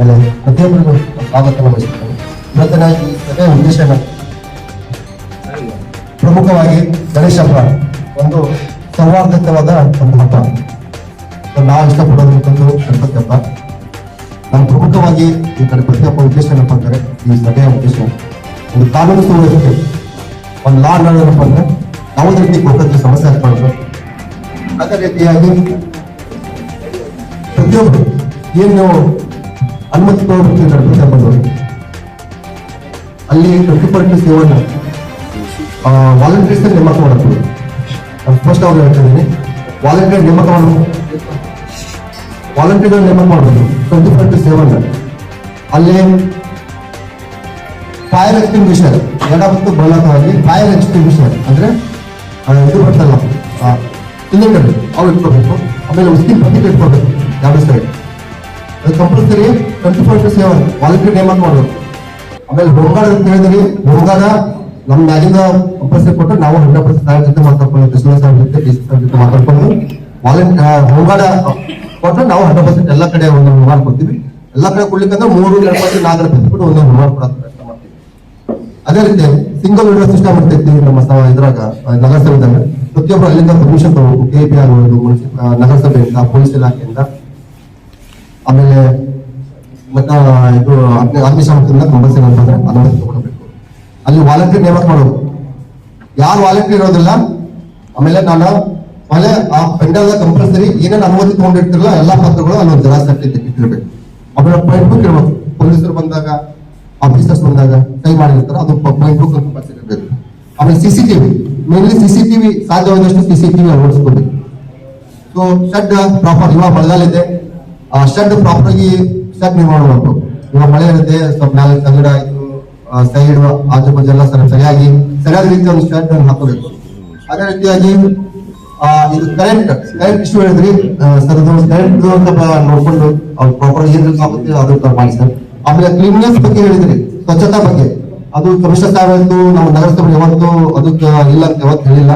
ಆಮೇಲೆ ಪ್ರತಿಯೊಬ್ಬರಿಗೂ ಸ್ವಾಗತ ವಹಿಸುತ್ತೇನೆ ಇವತ್ತಿನಾಗಿ ಸಭೆಯ ಉದ್ದೇಶ ಪ್ರಮುಖವಾಗಿ ಗಣೇಶ ಹಬ್ಬ ಒಂದು ಸೌಹಾರ್ದಯುತವಾದ ಒಂದು ಹಬ್ಬ. ನಾವು ಇಷ್ಟಪಡೋದಂತಂದು ಗಣಪತಿ ಹಬ್ಬ. ನಾನು ಪ್ರಮುಖವಾಗಿ ಈ ಕಡೆ ಹಬ್ಬ ಉದ್ದೇಶ ಏನಪ್ಪ ಅಂದರೆ, ಈ ಸಭೆಯ ಉದ್ದೇಶ. ಒಂದು ಕಾನೂನು ಸುವ್ಯವಸ್ಥೆ. ಒಂದು ಲಾ ಏನಪ್ಪ ಅಂದ್ರೆ, ಯಾವುದೇ ರೀತಿ ಗೋಪ್ಯತೆ ಸಮಸ್ಯೆ ಆಗ್ಬಾರ್ದು. ಅದೇ ರೀತಿಯಾಗಿ ಪ್ರತಿಯೊಬ್ಬರು ಏನು ಅನುಮತಿ ತಗೋಬೇಕು ಗಣಪತಿ ಅಲ್ಲಿ twenty four into seven volunteers ನೇಮಕ ಮಾಡಬಹುದು ನಾನು ಫಸ್ಟ್ ಅವ್ರು ಹೇಳ್ತಿದ್ದೀನಿ. ವಾಲಂಟಿಯರ್ ನೇಮಕ ಮಾಡೋದು ವಾಲಂಟಿಯರ್ ನೇಮಕ ಮಾಡಬಹುದು ಟ್ವೆಂಟಿ ಫೋರ್ ಟು ಸೆವೆನ್. ಅಲ್ಲಿ ಫೈರ್ ಎಕ್ಸ್ಟಿಂಗ್ವಿಷರ್ ಎಡ ಮತ್ತು ಬಲವಾಗಿ ಫೈರ್ ಎಕ್ಸ್ಟಿಂಗ್ವಿಷರ್ ಅಂದ್ರೆ ಇದು ಬರ್ತಲ್ಲ ಸಿಲಿಂಡರ್ ಅವ್ರು ಇಟ್ಕೋಬೇಕು. ಆಮೇಲೆ ಉಸ್ಕಿನ ಪಟ್ಟಿ ಇಟ್ಕೋಬೇಕು. ಎರಡು ಸೈಡ್ ಅದು compulsory twenty four to seven volunteer ನೇಮಕ ಮಾಡಬೇಕು ಆಮೇಲೆ ಹೋಮ್ಗಾರ್ಡ್ ಅಂತ ಹೇಳಿದ್ರಿ ಹೋಮ್ಗಾರ್ಡ್ ನಮ್ಮ ಮ್ಯಾಗಿಂದ ಕಂಪಲ್ಸರಿ ಕೊಟ್ಟು ನಾವು ಹಂಡ್ರೆಡ್ ಪರ್ಸೆಂಟ್ ಸಾರ್ ಜೊತೆ ಮಾತಾಡ್ಕೊಂಡು ಕೃಷ್ಣ ಸಾರ್ ಜೊತೆ ಡಿ ಸಾರ್ ಜೊತೆ ಮಾತಾಡ್ಕೊಂಡು ವಾಲಂಟಿಯರ್ ಹೋಮ್ಗಾರ್ಡ್ ಕೊಟ್ಟು ನಾವು ಹಂಡ್ರೆಡ್ ಪರ್ಸೆಂಟ್ ಎಲ್ಲ ಕಡೆ ಒಂದು ಹೋಮ್ಗಾರ್ಡ್ ಕೊಡ್ತೀವಿ ಎಲ್ಲ ಕಡೆ ಕೊಡ್ಲಿಕ್ಕಂದ್ರೆ ಮೂರು ಗಣಪತಿ ನಾಲ್ಕು ಪರ್ಸೆಂಟ್ ಕೊಟ್ಟು ಒಂದು ಹೋಮ್ಗಾರ್ಡ್ ಪ್ರಯತ್ನ ಮಾಡ್ತೀವಿ. ಅದೇ ರೀತಿ ಸಿಂಗಲ್ ವಿಂಡೋ ಸಿಸ್ಟಮ್ ಅಂತ ಇರ್ತೀವಿ ನಮ್ಮ ಸ- ಇದ್ರಾಗ ನಗರಸಭೆ ಪ್ರತಿಯೊಬ್ಬರು ಅಲ್ಲಿಂದ ಪರ್ಮಿಷನ್ ತಗೋಬೇಕು ಕೆ ಪಿ ಆಗ್ಬೋದು ಮುನ್ಸಿಪ ನಗರಸಭೆಯಿಂದ ಪೊಲೀಸ್ ಇಲಾಖೆಯಿಂದ. ಆಮೇಲೆ ಮತ್ತೆ ಇದು ಅಗ್ನಿ ಅಗ್ನಿಶಾಮಕದಿಂದ ಕಂಪಲ್ಸರಿ ಅಂತಂದ್ರೆ ಅನುಮತಿ ತಗೊಳ್ಬೇಕು ಅಲ್ಲಿ ವಾಲಂಟಿಯರ್ ನೇಮಕ ಮಾಡೋದು. ಯಾರು ವಾಲಂಟಿಯರ್ ಇರೋದಿಲ್ಲ, ಆಮೇಲೆ ನಾನು ಆಮೇಲೆ ಆ ಪೆಂಡಲ್ ಕಂಪಲ್ಸರಿ ಏನೇನು ಅನುಮತಿ ತಗೊಂಡಿರ್ತಿರಲ್ಲ, ಎಲ್ಲಾ ಪತ್ರಗಳು ಅಲ್ಲಿ ಒಂದು ಹಾಕಿ ಇಟ್ಟಿರ್ಬೇಕು. ಆಮೇಲೆ ಪಾಯಿಂಟ್ ಬುಕ್ ಇರ್ಬೇಕು ಪೊಲೀಸರು ಬಂದಾಗ ಆಫೀಸರ್ಸ್ ಬಂದಾಗ ಕೈ ಮಾಡಿರ್ತಾರೆ, ಅದು ಪಾಯಿಂಟ್ ಬುಕ್ ಕಂಪಲ್ಸರಿ ಇರಬೇಕು. ಆಮೇಲೆ ಸಿಸಿಟಿವಿ ಮೇನ್ಲಿ ಸಿಸಿಟಿವಿ ಸಾಧ್ಯವಾದಷ್ಟು ವಿ ಅಳವಡಿಸ್ಕೊಟ್ಟಿ ಸೊ ಶೆಡ್ ಪ್ರಾಪರ್ ಇವಾಗ ಮಳೆಗಾಲ ಇದೆ. ಶೆಡ್ ಪ್ರಾಪರ್ ಆಗಿ ಶೆಡ್ ನಿರ್ಮಾಣ ಮಾಡಬೇಕು ಇವಾಗ ಮಳೆ ಇರುತ್ತೆ, ಸ್ವಲ್ಪ ಮೇಲೆ ತಗಡ ಆಯ್ತು ಸೈಡ್ ಆಜು ಬಾಜು ಎಲ್ಲ ಸರಿ ಸರಿಯಾಗಿ ಸರಿಯಾದ ರೀತಿ ಒಂದು ಶೆಡ್ ಹಾಕೋಬೇಕು. ಅದೇ ರೀತಿಯಾಗಿ ಇದು ಕರೆಂಟ್ ಕರೆಂಟ್ ಇಶ್ಯೂ ಹೇಳಿದ್ರಿ. ಸರ್ ಕರೆಂಟ್ ಅಂತ ನೋಡ್ಕೊಂಡು ಅವ್ರು ಪ್ರಾಪರ್ ಏನ್ ಆಗುತ್ತೆ ಅದು ಮಾಡಿ ಸರ್. ಆಮೇಲೆ ಕ್ಲೀನ್ನೆಸ್ ಬಗ್ಗೆ ಹೇಳಿದ್ರಿ. ಸ್ವಚ್ಛತಾ ಬಗ್ಗೆ. ಅದು ಕಮಿಷನರ್ ಸಾಹೇಬ್ ಆಯ್ತು ನಮ್ಮ ನಗರಸಭೆ ಯಾವತ್ತು ಅದಕ್ಕೆ ಇಲ್ಲ ಅಂತ ಯಾವತ್ತು ಹೇಳಿಲ್ಲ.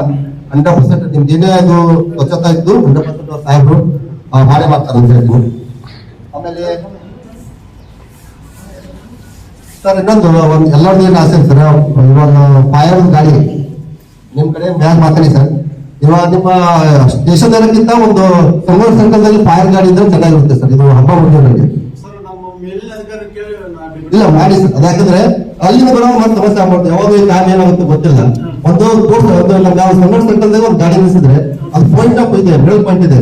ಹಂಡ್ರೆಡ್ ಪರ್ಸೆಂಟ್ ನಿಮ್ದು ಏನೇ ಅದು ಸ್ವಚ್ಛತಾ ಇದ್ದು ಹಂಡ್ರೆಡ್ ಪರ್ಸೆಂಟ್ ಸಾಹೇಬ್ರು ಮಾಡೇ ಮಾಡ್ತಾರೆ ಅಂತ ಹೇಳ್ತೀನಿ ಆಮೇಲೆ ಸರ್ ಇನ್ನೊಂದು ಒಂದು ಎಲ್ಲರದ್ದು ಏನು ಆಸೆ ಸರ್ ಇವಾಗ ಫೈರ್ ಗಾಡಿ ನಿಮ್ ಕಡೆ ಮ್ಯಾಗ್ ಮಾತಾಡಿ ಸರ್. ಇವಾಗ ನಿಮ್ಮ ಸ್ಟೇಷನ್ ಏನಕ್ಕಿಂತ ಒಂದು ಸರ್ಕಲ್ ಸರ್ಕಲ್ದಲ್ಲಿ ಫೈರ್ ಗಾಡಿ ಇದ್ರೆ ಚೆನ್ನಾಗಿರುತ್ತೆ ಸರ್ ಇದು ಹಬ್ಬ ಹುಡುಗರಿಗೆ ನಮ್ಮ ಇಲ್ಲ ಮಾಡಿ ಸರ್ ಯಾಕಂದ್ರೆ ಅಲ್ಲಿಂದ ಬರೋ ಮತ್ತೆ ಸಮಸ್ಯೆ ಆಗ್ಬೋದು ಯಾವಾಗ ಈ ಕಾರಣ ಏನಾಗುತ್ತೆ ಗೊತ್ತಿಲ್ಲ. ಒಂದು ಕೋರ್ಸ್ ಒಂದು ನಾವು ಸರ್ಕಲ್ದಾಗ ಒಂದು ಗಾಡಿ ನಿಲ್ಲಿಸಿದ್ರೆ ಅದು ಪಾಯಿಂಟ್ ಆಫ್ ಇದೆ ಮಿಡಲ್ ಪಾಯಿಂಟ್ ಇದೆ.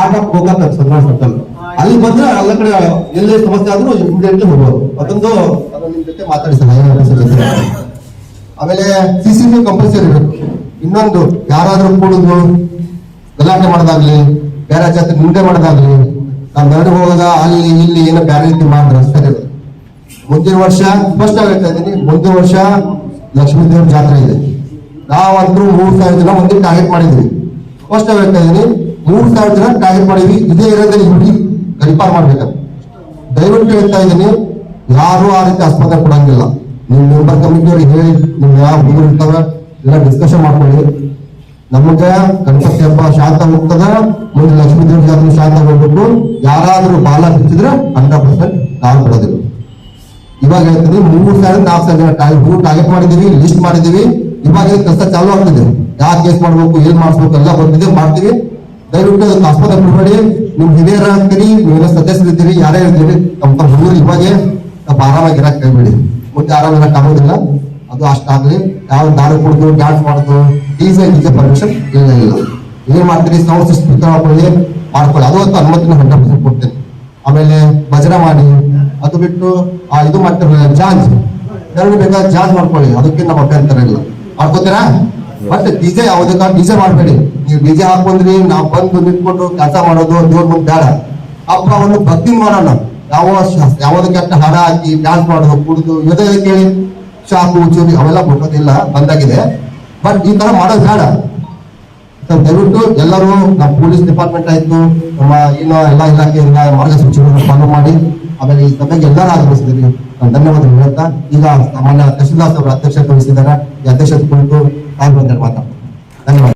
ಆರ್ಟ್ ಆಫ್ ಗೋಕಾಕ್ ಸಂಗಡ ಸರ್ಕಲ್ ಅಲ್ಲಿ ಬಂದ್ರೆ ಎಲ್ಲ ಕಡೆ ಎಲ್ಲೇ ಸಮಸ್ಯೆ ಆದ್ರೂ ಇಮಿಡಿಯೇಟ್ಲಿ ಹೋಗ್ಬೋದು ಮತ್ತೊಂದು ನಿಮ್ ಜೊತೆ ಮಾತಾಡಿ ಆಮೇಲೆ ಸಿ ಸಿ ಸಿಸಿಟಿವಿ ಕಂಪಲ್ಸರಿ ಇನ್ನೊಂದು, ಯಾರಾದ್ರೂ ಕೂಡುದು, ಗಲಾಟೆ ಮಾಡೋದಾಗ್ಲಿ, ಬೇರೆ ಜಾತಿ ನಿಂದೆ ಮಾಡೋದಾಗ್ಲಿ ನಾವು ನಡೆದು ಹೋಗೋದ, ಅಲ್ಲಿ, ಇಲ್ಲಿ ಏನೋ ಬೇರೆ ರೀತಿ ಮಾಡಿದ್ರೆ ಸರಿ. ಮುಂದಿನ ವರ್ಷ ಫಸ್ಟ್ ಹೇಳ್ತಾ ಇದ್ದೀನಿ ಮುಂದಿನ ವರ್ಷ ಲಕ್ಷ್ಮೀ ದೇವ್ರ ಜಾತ್ರೆ ಇದೆ. ನಾವಂತರೂ ಮೂರ್ ಸಾವಿರ ಜನ ಒಂದೇ ಟಾರ್ಗೆಟ್ ಮಾಡಿದ್ವಿ. ಫಸ್ಟ್ ಹೇಳ್ತಾ ಇದ್ದೀನಿ ಮೂರ್ ಸಾವಿರ ಜನ ಟಾರ್ಗೆಟ್ ಮಾಡಿದ್ವಿ. ಇದೇ ಏರಿಯಾದಲ್ಲಿ ಹುಡುಗಿ ಮಾಡ್ಬೇಕು ದಯವಿಟ್ಟು ಹೇಳ್ತಾ ಇದ್ದೀನಿ, ಯಾರು ಆ ರೀತಿ ಆಸ್ಪತ್ರೆ ಕೊಡಂಗಿಲ್ಲ. ನಿಮ್ ಮೆಂಬರ್ ಕಮಿಟಿಯವ್ರಿಗೆ ಹೇಳಿ ನಿಮ್ ಯಾವ ಹುಡುಗರು ಇರ್ತಾವ ಎಲ್ಲ ಡಿಸ್ಕಷನ್ ಮಾಡ್ಕೊಳ್ಳಿ. ನಮಗೆ ಗಣಪತಿ ಹಬ್ಬ ಶಾಂತ ಹೋಗ್ತದ, ಮುಂದೆ ಲಕ್ಷ್ಮೀ ದೇವ್ರ ಜಾತ್ರೆ ಶಾಂತ ಹೋಗ್ಬೇಕು. ಯಾರಾದ್ರೂ ಬಾಲ ಬಿಚ್ಚಿದ್ರೆ ಹಂಡ್ರೆಡ್ ಪರ್ಸೆಂಟ್ ನಾವು ಕೊಡೋದಿಲ್ಲ. ಇವಾಗ ಹೇಳ್ತೀನಿ, ಮೂರು ಸಾವಿರ ನಾಲ್ಕು ಸಾವಿರ ಮೂರು ಟಾರ್ಗೆಟ್ ಮಾಡಿದೀವಿ ಲಿಸ್ಟ್ ಮಾಡಿದೀವಿ ಇವಾಗ ಕೆಲಸ ಚಾಲೂ ಆಗ್ತಿದೆ? ಯಾವ ಕೇಸ್ ಮಾಡ್ಬೇಕು, ಏನ್ ಮಾಡಿಸ್ಬೇಕು ಎಲ್ಲ ಬಂದಿದೆ ಮಾಡ್ತೀವಿ. ದಯವಿಟ್ಟು ಆಸ್ಪತ್ರೆ ಬಿಡಬೇಡಿ ನಿಮ್ ಹಿರಿಯರ ಅಂತೀರಿ ನೀವೆಲ್ಲ ಸದಸ್ಯರಿದ್ದೀರಿ, ಯಾರೇ ಇರ್ತೀರಿ, ತಮ್ಮ ತಮ್ಮ ಹುಡುಗರು ಇವಾಗೆ ಸ್ವಲ್ಪ ಆರಾಮಾಗಿ ಇರಕ್ ಕೈಬಿಡಿ. ಮುಂದೆ ಆರಾಮ ಇರಕ್ ಆಗೋದಿಲ್ಲ ಅದು ಅಷ್ಟಾಗ್ಲಿ ಯಾವ ದಾರು ಕುಡಿದು, ಡ್ಯಾನ್ಸ್ ಮಾಡುದು ಡಿಜೆ ಡಿಜೆ ಪರ್ಮಿಷನ್ ಇಲ್ಲ ಇಲ್ಲ. ಏನ್ ಮಾಡ್ತೀರಿ ಸೌಂಡ್ ಸಿಸ್ಟಮ್ ಮಾಡ್ಕೊಳ್ಳಿ ಮಾಡ್ಕೊಳ್ಳಿ. ಅದು ಅಂತ ಅನುಮತಿನ ಹಂಡ್ರೆಡ್ ಪರ್ಸೆಂಟ್ ಕೊಡ್ತೇನೆ. ಆಮೇಲೆ ಭಜನೆ ಮಾಡಿ, ಅದು ಬಿಟ್ಟು, ಆ, ಇದು ಮಾಡ್ತಾರೆ ಜಾಂಜ್. ಎರಡು ಬೇಕಾದ ಜಾಂಜ್ ಮಾಡ್ಕೊಳ್ಳಿ. ಅದಕ್ಕೆ ನಮ್ಮ ಅಭ್ಯಂತರ ಇಲ್ಲ. ಮಾಡ್ಕೋತೀರಾ? ಮತ್ತೆ ಡಿಜೆ ಯಾವುದಕ್ಕ ಡಿಜೆ ಮಾಡಬೇಡಿ. ನೀವು ಡಿಜೆ ಹಾಕೊಂಡ್ರಿ ನಾವು ಬಂದು ನಿಂತ್ಕೊಂಡು ಕೆಲಸ ಮಾಡೋದು, ದೇವ್ರ ಮುಂದೆ ಬೇಡ. ಹಬ್ಬವನ್ನು ಭಕ್ತಿ ಮಾಡೋಣ. ಯಾವ ಯಾವ್ದು ಕೆಟ್ಟ ಹಣ ಹಾಕಿ ಡ್ಯಾನ್ಸ್ ಮಾಡೋದು, ಕುಡಿದು, ಎದೆ ಕೇಳಿ ಶಾಕು ಚೂರಿ, ಅವೆಲ್ಲ ಕೊಟ್ಟೋದಿಲ್ಲ ಬಂದಾಗಿದೆ. ಬಟ್ ಈ ತರ ಮಾಡೋದು ಬೇಡ. ದಯವಿಟ್ಟು ಎಲ್ಲರೂ ನಮ್ಮ ಪೊಲೀಸ್ ಡಿಪಾರ್ಟ್ಮೆಂಟ್ ಆಯ್ತು, ನಮ್ಮ ಇನ್ನು ಎಲ್ಲ ಇಲಾಖೆಯಿಂದ ಮಾರ್ಗಸೂಚಿಗಳನ್ನು ಫಾಲೋ ಮಾಡಿ. ಆಮೇಲೆ ಈ ಸಭೆಗೆ ಎಲ್ಲರೂ ಆಗಮಿಸಿದ್ರಿ. ಧನ್ಯವಾದಗಳು ಹೇಳ್ತಾ ಈಗ ಸಾಮಾನ್ಯ ತಹಶೀಲ್ದಾರ್ ಅವರ ಅಧ್ಯಕ್ಷತೆ ವಹಿಸಿದ್ದಾರೆ. ಈ ಅಧ್ಯಕ್ಷತೆ ಕುರಿತು ಸಾಹೇಬ್ ಮಾತಾಡ್ತಾರೆ ಧನ್ಯವಾದ